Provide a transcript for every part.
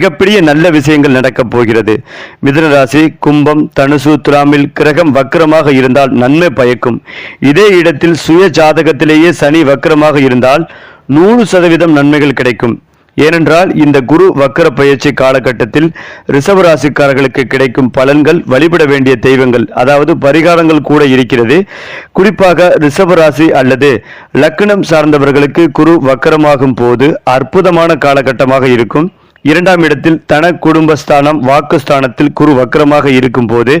மிகப்பெரிய நல்ல விஷயங்கள் நடக்கப் போகிறது. மிதனராசி கும்பம் தனுசு துலாமில் கிரகம் வக்கரமாக இருந்தால் நன்மை பயக்கும். இதே இடத்தில் சுய ஜாதகத்திலேயே சனி வக்கரமாக இருந்தால் நூறு சதவீதம் நன்மைகள் கிடைக்கும். ஏனென்றால் இந்த குரு வக்கர பயிற்சி காலகட்டத்தில் ரிஷபராசிக்காரர்களுக்கு கிடைக்கும் பலன்கள் வழிபட வேண்டிய தெய்வங்கள் அதாவது பரிகாரங்கள் கூட இருக்கிறது. குறிப்பாக ரிஷபராசி அல்லது லக்னம் சார்ந்தவர்களுக்கு குரு வக்கரமாகும் போது அற்புதமான காலகட்டமாக இருக்கும். இரண்டாம் இடத்தில் தன குடும்பஸ்தானம் வாக்குஸ்தானத்தில் குரு வக்கரமாக இருக்கும் போது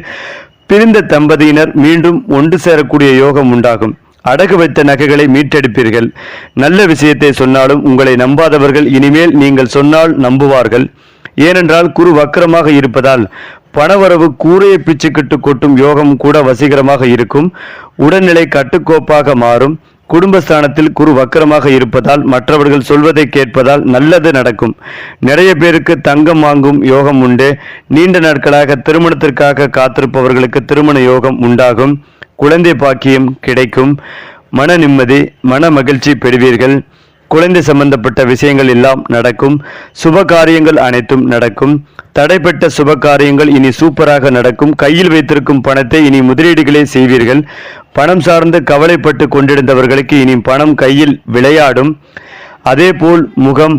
பிரிந்த தம்பதியினர் மீண்டும் ஒன்று சேரக்கூடிய யோகம் உண்டாகும். அடகு வைத்த நகைகளை மீட்டெடுப்பீர்கள். நல்ல விஷயத்தை சொன்னாலும் உங்களை நம்பாதவர்கள் இனிமேல் நீங்கள் சொன்னால் நம்புவார்கள். ஏனென்றால் குரு வக்கரமாக இருப்பதால் பணவரவு கூரையை பிச்சுக்கிட்டு கொட்டும் யோகம் கூட வசீகரமாக இருக்கும். உடல்நிலை கட்டுக்கோப்பாக மாறும். குடும்பஸ்தானத்தில் குரு வக்கரமாக இருப்பதால் மற்றவர்கள் சொல்வதை கேட்பதால் நல்லது நடக்கும். நிறைய பேருக்கு தங்கம் வாங்கும் யோகம் உண்டு. நீண்ட நாட்களாக திருமணத்திற்காக காத்திருப்பவர்களுக்கு திருமண யோகம் உண்டாகும். குழந்தை பாக்கியம் கிடைக்கும். மன நிம்மதி மன மகிழ்ச்சி பெறுவீர்கள். குழந்தை சம்பந்தப்பட்ட விஷயங்கள் எல்லாம் நடக்கும். சுப காரியங்கள் அனைத்தும் நடக்கும். தடைப்பட்ட சுப காரியங்கள் இனி சூப்பராக நடக்கும். கையில் வைத்திருக்கும் பணத்தை இனி முதலீடுகளை செய்வீர்கள். பணம் சார்ந்து கவலைப்பட்டு கொண்டிருந்தவர்களுக்கு இனி பணம் கையில் விளையாடும். அதேபோல் முகம்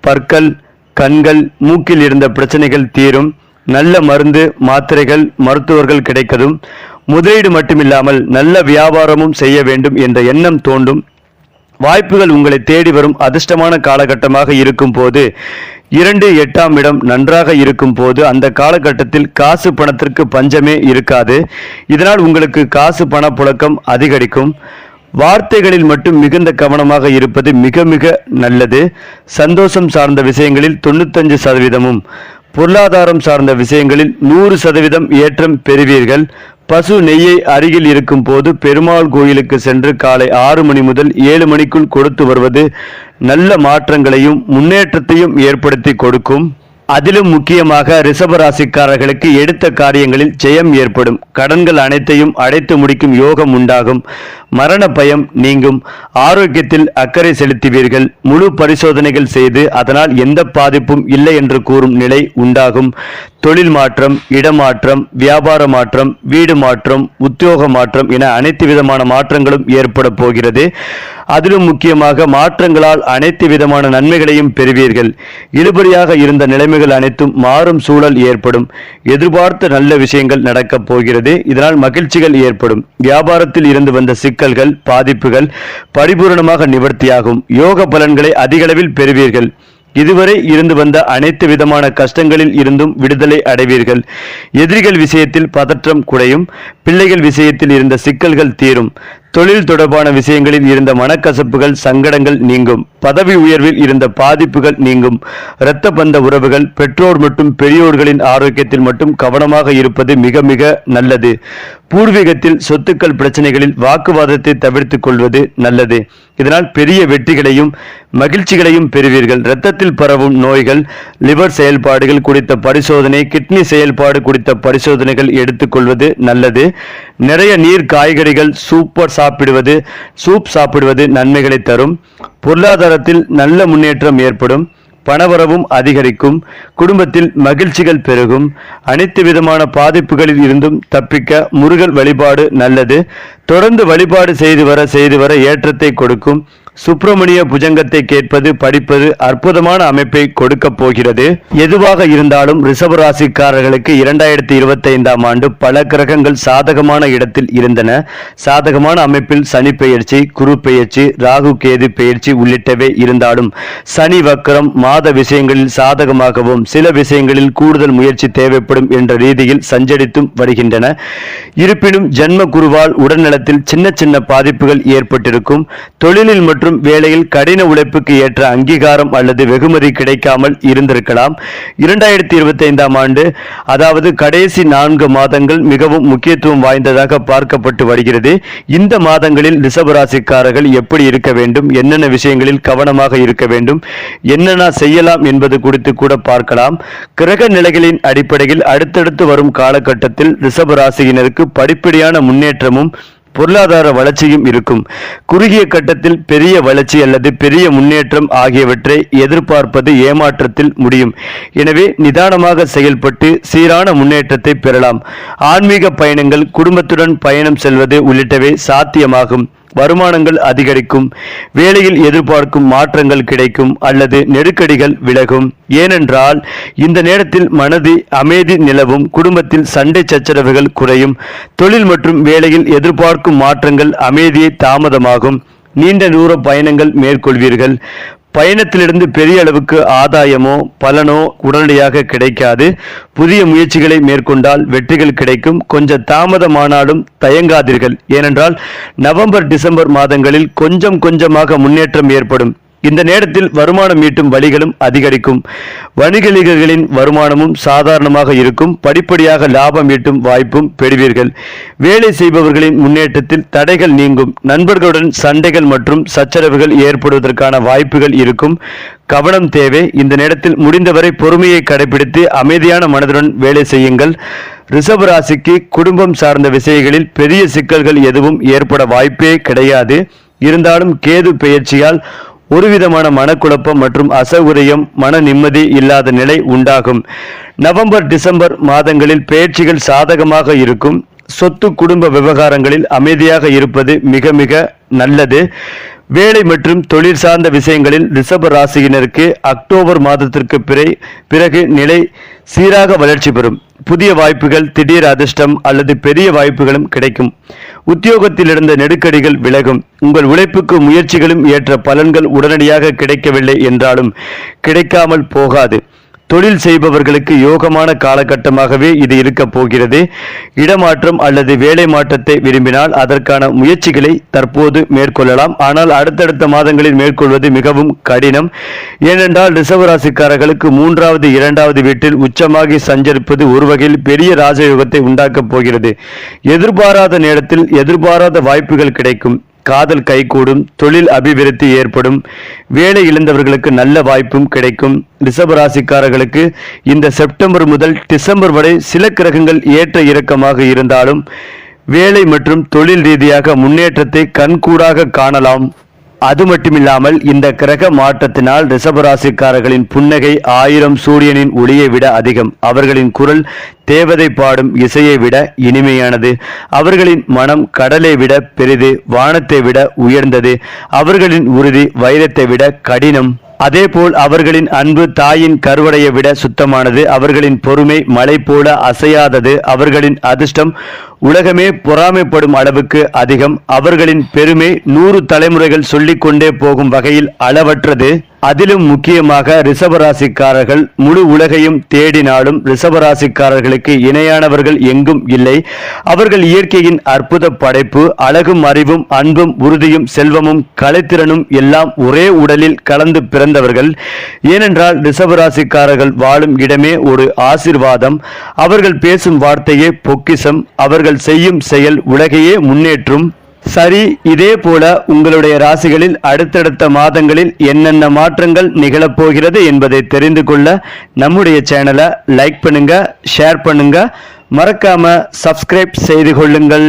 பற்கள் கண்கள் மூக்கில் இருந்த பிரச்சனைகள் தீரும். நல்ல மருந்து மாத்திரைகள் மருத்துவர்கள் கிடைக்கதும். முதலீடு மட்டுமில்லாமல் நல்ல வியாபாரமும் செய்ய வேண்டும் என்ற எண்ணம் தோண்டும் வாய்ப்புகள் உங்களை தேடி வரும் அதிர்ஷ்டமான காலகட்டமாக இருக்கும் போது இரண்டு எட்டாம் இடம் நன்றாக இருக்கும் போது அந்த காலகட்டத்தில் காசு பணத்திற்கு பஞ்சமே இருக்காது. இதனால் உங்களுக்கு காசு பணப்புழக்கம் அதிகரிக்கும். வார்த்தைகளில் மட்டும் மிகுந்த கவனமாக இருப்பது மிக மிக நல்லது. சந்தோஷம் சார்ந்த விஷயங்களில் தொண்ணூத்தஞ்சு சதவீதமும் பொருளாதாரம் சார்ந்த விஷயங்களில் நூறு சதவீதம் ஏற்றம் பெறுவீர்கள். பசு நெய்யை அருகில் இருக்கும் போது பெருமாள் கோயிலுக்கு சென்று காலை ஆறு மணி முதல் ஏழு மணிக்குள் கொடுத்து வருவது நல்ல மாற்றங்களையும் முன்னேற்றத்தையும் ஏற்படுத்தி கொடுக்கும். அதிலும் முக்கியமாக ரிஷபராசிக்காரர்களுக்கு எடுத்த காரியங்களில் ஜெயம் ஏற்படும். கடன்கள் அனைத்தையும் அடைத்து முடிக்கும் யோகம் உண்டாகும். மரண பயம் நீங்கும். ஆரோக்கியத்தில் அக்கறை செலுத்துவீர்கள். முழு பரிசோதனைகள் செய்து அதனால் எந்த பாதிப்பும் இல்லை என்று கூறும் நிலை உண்டாகும். தொழில் மாற்றம் இடமாற்றம் வியாபார மாற்றம் வீடு மாற்றம் உத்தியோக மாற்றம் என அனைத்து விதமான மாற்றங்களும் ஏற்பட போகிறது. அதிலும் முக்கியமாக மாற்றங்களால் அனைத்து விதமான நன்மைகளையும் பெறுவீர்கள். இழுபறியாக இருந்த நிலைமைகள் அனைத்தும் மாறும் சூழல் ஏற்படும். எதிர்பார்த்த நல்ல விஷயங்கள் நடக்கப் போகிறது. இதனால் மகிழ்ச்சிகள் ஏற்படும். வியாபாரத்தில் இருந்து வந்த சிக்கல்கள் பாதிப்புகள் பரிபூரணமாக நிவர்த்தியாகும். யோக பலன்களை அதிகளவில் பெறுவீர்கள். இதுவரை இருந்து வந்த அனைத்து விதமான கஷ்டங்களில் இருந்தும் விடுதலை அடைவீர்கள். எதிரிகள் விஷயத்தில் பதற்றம் குறையும். பிள்ளைகள் விஷயத்தில் இருந்த சிக்கல்கள் தீரும். தொழில் தொடர்பான விஷயங்களில் இருந்த மனக்கசப்புகள் சங்கடங்கள் நீங்கும். பதவி உயர்வில் இருந்த பாதிப்புகள் நீங்கும். இரத்த பந்த உறவுகள் பெற்றோர் மற்றும் பெரியோர்களின் ஆரோக்கியத்தில் மட்டும் கவனமாக இருப்பது மிக மிக நல்லது. பூர்வீகத்தில் சொத்துக்கள் பிரச்சனைகளில் வாக்குவாதத்தை தவிர்த்துக் கொள்வது நல்லது. இதனால் பெரிய வெற்றிகளையும் மகிழ்ச்சிகளையும் பெறுவீர்கள். இரத்தத்தில் பரவும் நோய்கள் லிவர் செயல்பாடுகள் குறித்த பரிசோதனை கிட்னி செயல்பாடு குறித்த பரிசோதனைகள் எடுத்துக்கொள்வது நல்லது. நிறைய நீர் காய்கறிகள் சூப்பர் சாப்பிடுவது சூப் சாப்பிடுவது நன்மைகளை தரும். பொருளாதாரத்தில் நல்ல முன்னேற்றம் ஏற்படும். பணவரவும் அதிகரிக்கும். குடும்பத்தில் மகிழ்ச்சிகள் பெருகும். அனைத்து விதமான பாதிப்புகளில் இருந்தும் தப்பிக்க முருகல் வழிபாடு நல்லது. தொடர்ந்து வழிபாடு செய்து வர செய்து வர ஏற்றத்தை கொடுக்கும். சுப்பிரமணிய புஜங்கத்தை கேட்பது படிப்பது அற்புதமான அமைப்பை கொடுக்க போகிறது. எதுவாக இருந்தாலும் ரிசர்வ் ராசிக்காரர்களுக்கு இரண்டாயிரத்தி இருபத்தி ஐந்தாம் ஆண்டு பல கிரகங்கள் சாதகமான இடத்தில் இருந்தன. சாதகமான அமைப்பில் சனி பெயர்ச்சி குரு பெயர்ச்சி ராகு கேது பெயர்ச்சி உள்ளிட்டவை இருந்தாலும் சனி வக்கரம் மாத விஷயங்களில் சாதகமாகவும் சில விஷயங்களில் கூடுதல் முயற்சி தேவைப்படும் என்ற ரீதியில் சஞ்சரித்தும் வருகின்றன. இருப்பினும் ஜன்ம குருவால் உடல்நலத்தில் சின்ன சின்ன பாதிப்புகள் ஏற்பட்டிருக்கும். தொழிலில் மற்றும் வேலையில் கடின உழைப்புக்கு ஏற்ற அங்கீகாரம் அல்லது வெகுமதி கிடைக்காமல் இருந்திருக்கலாம். இரண்டாயிரத்தி இருபத்தி ஐந்தாம் ஆண்டு அதாவது கடைசி நான்கு மாதங்கள் மிகவும் முக்கியத்துவம் வாய்ந்ததாக பார்க்கப்பட்டு வருகிறது. இந்த மாதங்களில் ரிஷபராசிக்காரர்கள் எப்படி இருக்க வேண்டும் என்னென்ன விஷயங்களில் கவனமாக இருக்க வேண்டும் என்னென்ன செய்யலாம் என்பது குறித்து கூட பார்க்கலாம். கிரக நிலைகளின் அடிப்படையில் அடுத்தடுத்து வரும் காலகட்டத்தில் ரிஷபராசியினருக்கு படிப்படியான முன்னேற்றமும் பொருளாதார வளர்ச்சியும் இருக்கும். குறுகிய கட்டத்தில் பெரிய வளர்ச்சி அல்லது பெரிய முன்னேற்றம் ஆகியவற்றை எதிர்பார்ப்பது ஏமாற்றத்தில் முடியும். எனவே நிதானமாக செயல்பட்டு சீரான முன்னேற்றத்தை பெறலாம். ஆன்மீக பயணங்கள் குடும்பத்துடன் பயணம் செல்வது உள்ளிட்டவை சாத்தியமாகும். வருமானங்கள் அதிகரிக்கும் வேலையில் எதிர்பார்க்கும் மாற்றங்கள் கிடைக்கும் அல்லது நெருக்கடிகள் விலகும். ஏனென்றால் இந்த நேரத்தில் மனது அமைதி நிலவும் குடும்பத்தில் சண்டை சச்சரவுகள் குறையும் தொழில் மற்றும் வேலையில் எதிர்பார்க்கும் மாற்றங்கள் அமைதியை தாமதமாகும். நீண்ட தூர பயணங்கள் மேற்கொள்வீர்கள். பயணத்திலிருந்து பெரிய அளவுக்கு ஆதாயமோ பலனோ உடனடியாக கிடைக்காது. புதிய முயற்சிகளை மேற்கொண்டால் வெற்றிகள் கிடைக்கும். கொஞ்சம் தாமதமானாலும் தயங்காதீர்கள். ஏனென்றால் நவம்பர் டிசம்பர் மாதங்களில் கொஞ்சம் கொஞ்சமாக முன்னேற்றம் ஏற்படும். இந்த நேரத்தில் வருமானம் ஈட்டும் வழிகளும் அதிகரிக்கும். வணிகர்களின் வருமானமும் சாதாரணமாக இருக்கும். படிப்படியாக லாபம் ஈட்டும் வாய்ப்பும் பெறுவீர்கள். வேலை செய்பவர்களின் முன்னேற்றத்தில் தடைகள் நீங்கும். நண்பர்களுடன் சண்டைகள் மற்றும் சச்சரவுகள் ஏற்படுவதற்கான வாய்ப்புகள் இருக்கும். கவனம் தேவை. இந்த நேரத்தில் முடிந்தவரை பொறுமையை கடைபிடித்து அமைதியான மனதுடன் வேலை செய்யுங்கள். ரிசர்வ் ராசிக்கு குடும்பம் சார்ந்த விஷயங்களில் பெரிய சிக்கல்கள் எதுவும் ஏற்பட வாய்ப்பே கிடையாது. இருந்தாலும் கேது பெயர்ச்சியால் ஒருவிதமான மனக்குழப்பம் மற்றும் அசௌகரியம் மன நிம்மதி இல்லாத நிலை உண்டாகும். நவம்பர் டிசம்பர் மாதங்களில் பேச்சுகள் சாதகமாக இருக்கும். சொத்து குடும்ப விவகாரங்களில் அமைதியாக இருப்பது மிக மிக நல்லது. வேலை மற்றும் தொழில் சார்ந்த விஷயங்களில் ரிஷப ராசியினருக்கு அக்டோபர் மாதத்திற்கு பிறை பிறகு நிலை சீராக வளர்ச்சி பெறும். புதிய வாய்ப்புகள் திடீர் அதிர்ஷ்டம் அல்லது பெரிய வாய்ப்புகளும் கிடைக்கும். உத்தியோகத்தில் இருந்த நெருக்கடிகள் விலகும். உங்கள் உழைப்புக்கு முயற்சிகளும் ஏற்ற பலன்கள் உடனடியாக கிடைக்கவில்லை என்றாலும் கிடைக்காமல் போகாது. தொழில் செய்பவர்களுக்கு யோகமான காலகட்டமாகவே இது இருக்க போகிறது. இடமாற்றம் அல்லது வேலை மாற்றத்தை விரும்பினால் அதற்கான முயற்சிகளை தற்போது மேற்கொள்ளலாம். ஆனால் அடுத்தடுத்த மாதங்களில் மேற்கொள்வது மிகவும் கடினம். ஏனென்றால் ரிசர்வராசிக்காரர்களுக்கு மூன்றாவது இரண்டாவது வீட்டில் உச்சமாகி சஞ்சரிப்பது ஒரு வகையில் பெரிய ராஜயோகத்தை உண்டாக்கப் போகிறது. எதிர்பாராத நேரத்தில் எதிர்பாராத வாய்ப்புகள் கிடைக்கும். காதல் கைகூடும் தொழில் அபிவிருத்தி ஏற்படும் வேலை இழந்தவர்களுக்கு நல்ல வாய்ப்பும் கிடைக்கும். ரிஷபராசிக்காரர்களுக்கு இந்த செப்டம்பர் முதல் டிசம்பர் வரை சில கிரகங்கள் ஏற்ற இறக்கமாக இருந்தாலும் வேலை மற்றும் தொழில் ரீதியாக முன்னேற்றத்தை கண்கூடாக காணலாம். அது மட்டுமில்லாமல் இந்த கிரக மாற்றத்தினால் ரிஷபராசிக்காரர்களின் புன்னகை ஆயிரம் சூரியனின் ஒளியை விட அதிகம். அவர்களின் குரல் தேவதை பாடும் இசையை விட இனிமையானது. அவர்களின் மனம் கடலை விட பெரிது வானத்தை விட உயர்ந்தது. அவர்களின் உறுதி வைரத்தை விட கடினம். அதேபோல் அவர்களின் அன்பு தாயின் கருவடையை விட சுத்தமானது அவர்களின் பொறுமை மலை போல அசையாதது அவர்களின் அதிர்ஷ்டம் உலகமே பொறாமைப்படும் அளவுக்கு அதிகம் அவர்களின் பெருமை நூறு தலைமுறைகள் சொல்லிக்கொண்டே போகும் வகையில் அளவற்றது. அதிலும் முக்கியமாக ரிஷபராசிக்காரர்கள் முழு உலகையும் தேடினாலும் ரிஷபராசிக்காரர்களுக்கு இணையானவர்கள் எங்கும் இல்லை. அவர்கள் இயற்கையின் அற்புத படைப்பு அழகும் அறிவும் அன்பும் உறுதியும் செல்வமும் கலைத்திறனும் எல்லாம் ஒரே உடலில் கலந்து பிறந்தவர்கள். ஏனென்றால் ரிஷபராசிக்காரர்கள் வாழும் இடமே ஒரு ஆசிர்வாதம். அவர்கள் பேசும் வார்த்தையே பொக்கிசம் அவர்கள் செய்யும் செயல் உலகையே முன்னேற்றும். சரி இதே போல உங்களுடைய ராசிகளில் அடுத்தடுத்த மாதங்களில் என்னென்ன மாற்றங்கள் நிகழப்போகிறது என்பதை தெரிந்து கொள்ள நம்முடைய சேனலை லைக் பண்ணுங்க ஷேர் பண்ணுங்க. மறக்காம சப்ஸ்கிரைப் செய்து கொள்ளுங்கள்.